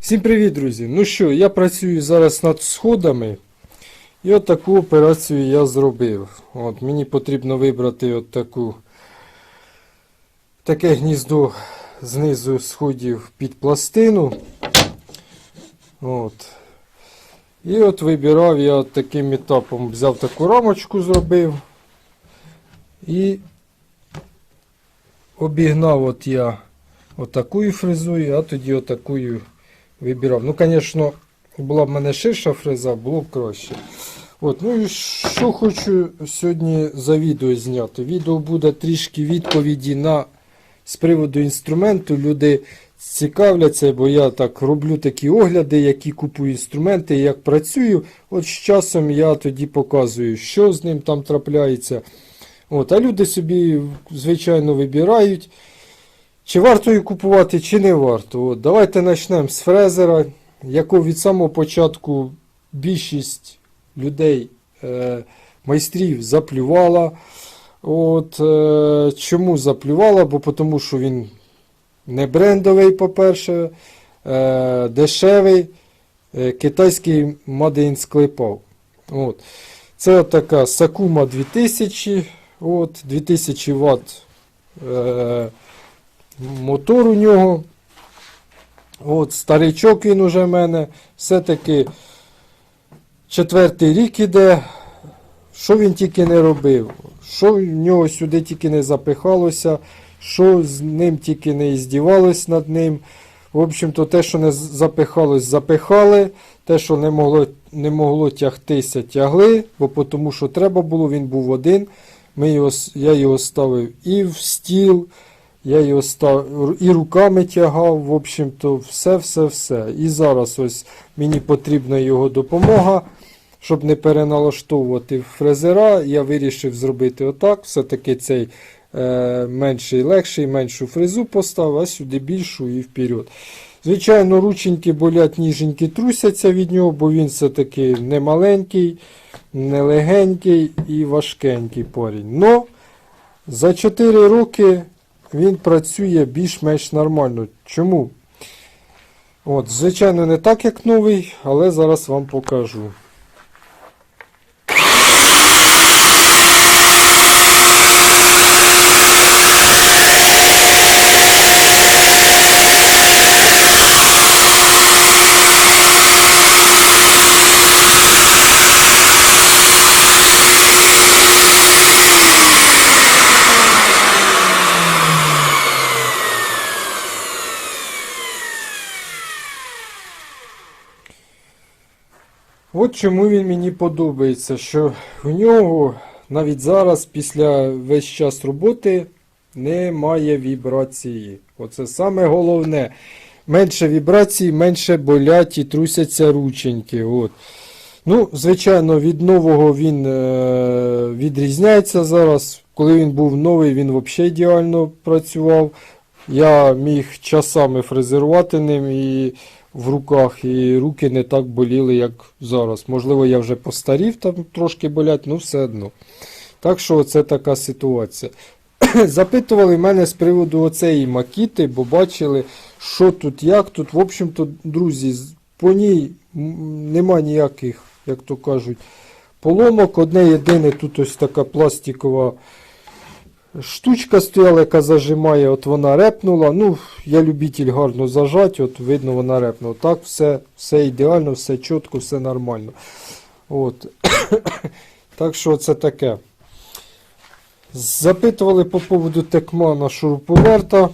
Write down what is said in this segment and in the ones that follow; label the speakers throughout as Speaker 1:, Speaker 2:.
Speaker 1: Всім привіт, друзі! Ну що, я працюю зараз над сходами. І от таку операцію я зробив. От, мені потрібно вибрати от таку, таке гніздо знизу сходів під пластину. От. І от вибирав я от таким етапом, взяв таку рамочку, зробив. І обігнав от я отакою фрезою, а тоді отакою вибирав. Ну, звісно, була б в мене ширша фреза, було б краще. От, ну і що хочу сьогодні за відео зняти. Відео буде трішки відповіді на з приводу інструменту. Люди цікавляться, бо я так роблю такі огляди, які купую інструменти, як працюю. От з часом я тоді показую, що з ним там трапляється. От, а люди собі, звичайно, вибирають. Чи варто її купувати, чи не варто. От, давайте почнемо з фрезера, якого від самого початку більшість людей, е, майстрів заплювала. От, е, чому заплювала? Бо тому що він не брендовий, по-перше, е, дешевий, е, китайський Made in склепав. От. Це така Sakuma 2000, от, 2000 Вт. Е, мотор у нього. От, старичок він уже в мене. Все-таки четвертий рік іде. Що він тільки не робив, що в нього сюди тільки не запихалося, що з ним тільки не іздівалось над ним. В общем-то, те, що не запихалось, запихали. Те, що не могло не могло тягтися, тягли, бо тому що треба було, він був один. Ми його, я його ставив і в стіл, я його став і руками тягав, в общем-то, все, все, все. І зараз ось мені потрібна його допомога, щоб не переналаштовувати фрезера. Я вирішив зробити отак. Все-таки цей е, менший, легший, меншу фрезу поставив, а сюди більшу і вперед. Звичайно, рученьки болять, ніженьки трусяться від нього, бо він все-таки не маленький, не легенький і важкенький парень. Но за 4 роки він працює більш-менш нормально. Чому? От, звичайно, не так, як новий, але зараз вам покажу. От чому він мені подобається, що в нього навіть зараз, після весь час роботи, немає вібрації. Оце саме головне. Менше вібрацій, менше болять і трусяться рученьки. От. Ну, звичайно, від нового він е- відрізняється зараз. Коли він був новий, він взагалі ідеально працював. Я міг часами фрезерувати ним і в руках, і руки не так боліли, як зараз. Можливо, я вже постарів, там трошки болять, ну все одно. Так що це така ситуація. Запитували мене з приводу оцеї макіти, бо бачили, що тут, як тут. В общем-то, друзі, по ній нема ніяких, як то кажуть, поломок. Одне єдине, тут ось така пластикова штучка стояла, яка зажимає, от вона репнула. Ну, я любитель гарно зажати, от видно, вона репнула. Так, все, все ідеально, все чітко, все нормально. От. так що це таке. Запитували по поводу текмана шуруповерта.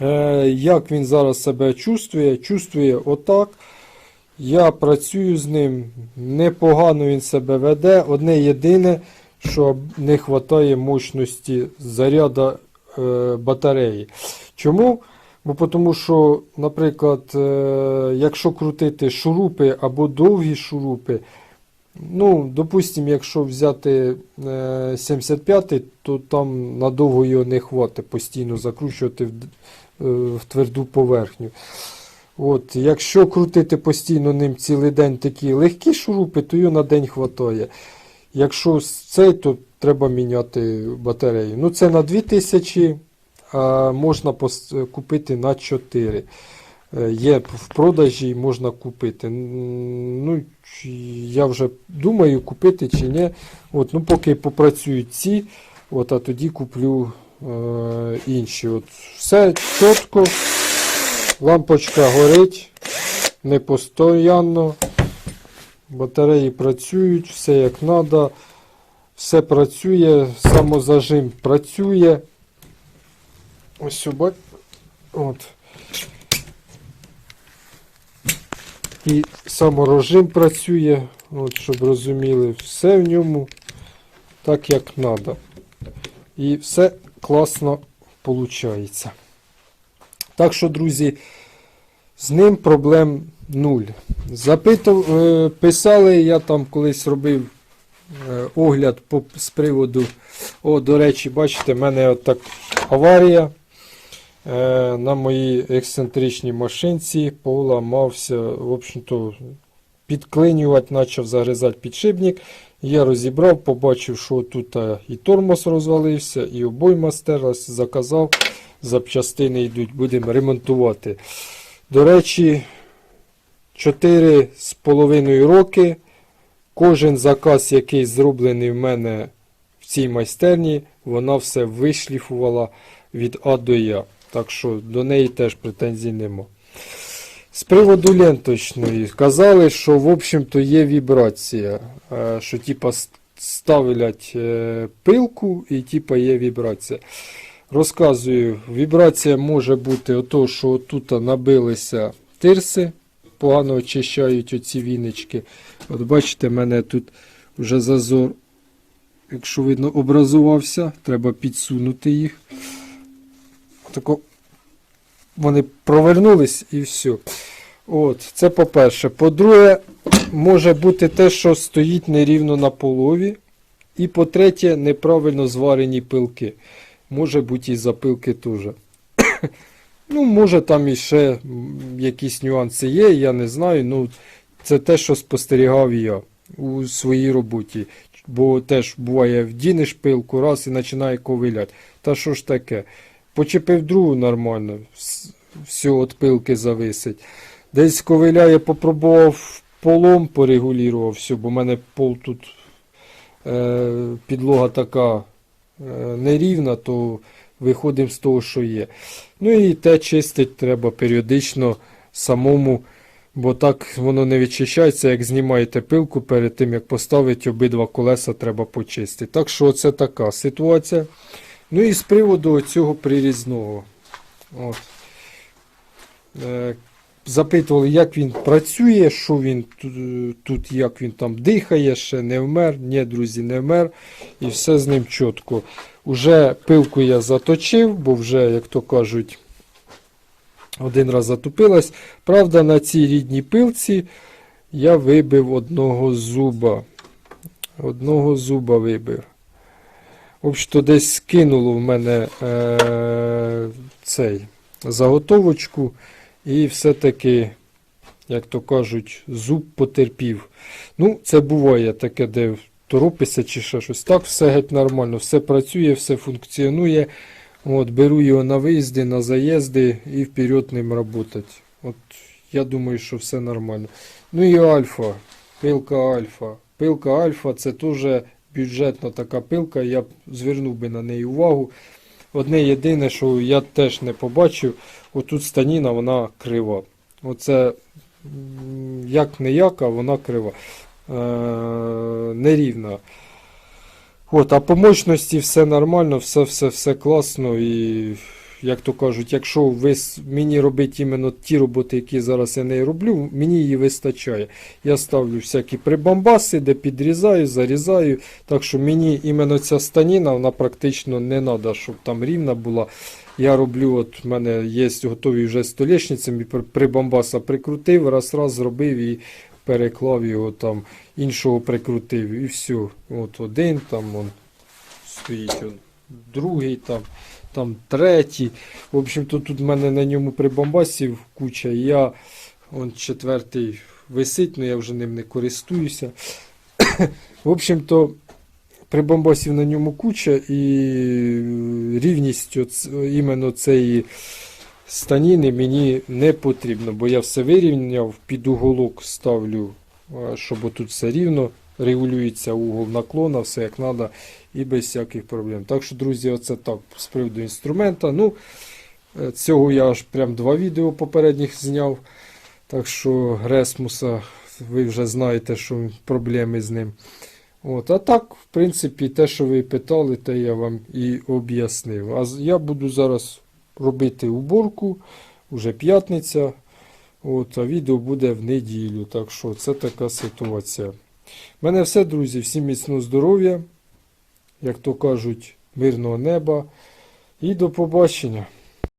Speaker 1: Е, як він зараз себе чувствує? Чувствує отак. Я працюю з ним. Непогано він себе веде. Одне єдине, що не вистачає мощності заряду е, батареї. Чому? Бо тому що, наприклад, е, якщо крутити шурупи або довгі шурупи, ну, допустимо, якщо взяти е, 75 то там надовго його не хватить постійно закручувати в, е, тверду поверхню. От, якщо крутити постійно ним цілий день такі легкі шурупи, то його на день хватає. Якщо цей, то треба міняти батарею. Ну, це на 2000, а можна купити на 4. е, є в продажі, можна купити. Ну, я вже думаю, купити чи ні. От, ну, поки попрацюють ці, от, а тоді куплю е, інші. От, все чітко, лампочка горить не постійно. Батареї працюють, все як треба. Все працює, самозажим працює. Ось. От. І саморожим працює, от, щоб розуміли, все в ньому так, як треба. І все класно виходить. Так що, друзі, з ним проблем нуль. Запитав, е, писали, я там колись робив е, огляд по, з приводу. О, до речі, бачите, в мене от аварія. Е, на моїй ексцентричній машинці поламався, в общем-то, підклинювати, почав загризати підшипник. Я розібрав, побачив, що тут і тормоз розвалився, і обойма стерлась, заказав, запчастини йдуть, будемо ремонтувати. До речі, 4,5 роки. Кожен заказ, який зроблений в мене в цій майстерні, вона все вишліфувала від А до Я. Так що до неї теж претензій нема. З приводу ленточної, казали, що в общем-то є вібрація, е, що типа ставлять е, пилку і типа є вібрація. Розказую, вібрація може бути ото, що тут набилися тирси, погано очищають оці вінички. От бачите, в мене тут вже зазор, якщо видно, образувався, треба підсунути їх. Тако вони провернулись і все. От, це по-перше. По-друге, може бути те, що стоїть нерівно на полові. І по-третє, неправильно зварені пилки. Може бути і запилки теж. Ну, може там іще якісь нюанси є, я не знаю. Ну, це те, що спостерігав я у своїй роботі. Бо теж буває, вдінеш пилку раз і починає ковиляти. Та що ж таке? Почепив другу нормально, вс- все від пилки зависить. Десь ковиляє, попробував полом, порегулював все, бо в мене пол тут е, підлога така е, нерівна, то виходимо з того, що є. Ну і те чистить треба періодично самому, бо так воно не відчищається, як знімаєте пилку перед тим, як поставити обидва колеса, треба почистити. Так що це така ситуація. Ну і з приводу цього прирізного. От. Е, запитували, як він працює, що він тут, як він там дихає, ще не вмер. Ні, друзі, не вмер. І все з ним чітко. Уже пилку я заточив, бо вже, як то кажуть, один раз затупилась. Правда, на цій рідній пилці я вибив одного зуба. Одного зуба вибив. В десь скинуло в мене е, цей заготовочку, і все-таки, як то кажуть, зуб потерпів. Ну, це буває таке, де торопися чи ще щось. Так, все геть нормально, все працює, все функціонує. От, беру його на виїзди, на заїзди і вперед ним працювати. От, я думаю, що все нормально. Ну і альфа, пилка альфа. Пилка альфа це теж бюджетна така пилка, я б звернув би на неї увагу. Одне єдине, що я теж не побачив, отут станіна вона крива. Оце як не як, а вона крива. Е, нерівна. От, а по мощності все нормально, все, все, все класно. І, як то кажуть, якщо ви мені робити іменно ті роботи, які зараз я не роблю, мені її вистачає. Я ставлю всякі прибамбаси, де підрізаю, зарізаю. Так що мені іменно ця станіна, вона практично не треба, щоб там рівна була. Я роблю, от в мене є готові вже столешницями, прибамбаса прикрутив, раз раз зробив і переклав його там, іншого прикрутив і все. От один там он, стоїть, он, другий там, там третій. В общем-то, тут в мене на ньому прибамбасів куча. і Я он четвертий висить, але я вже ним не користуюся. В общем-то, прибамбасів на ньому куча і рівність оц- іменно цієї станіни мені не потрібно, бо я все вирівняв, під уголок ставлю, е, щоб отут все рівно регулюється угол наклона, все як треба і без всяких проблем. Так що, друзі, оце так з приводу інструмента. Ну, е, цього я аж прям два відео попередніх зняв. Так що Гресмуса, ви вже знаєте, що проблеми з ним. От, а так, в принципі, те, що ви питали, те я вам і об'яснив. А я буду зараз робити уборку, уже п'ятниця. От, а відео буде в неділю. Так що це така ситуація. У мене все, друзі. Всім міцного здоров'я, як то кажуть, мирного неба. І до побачення.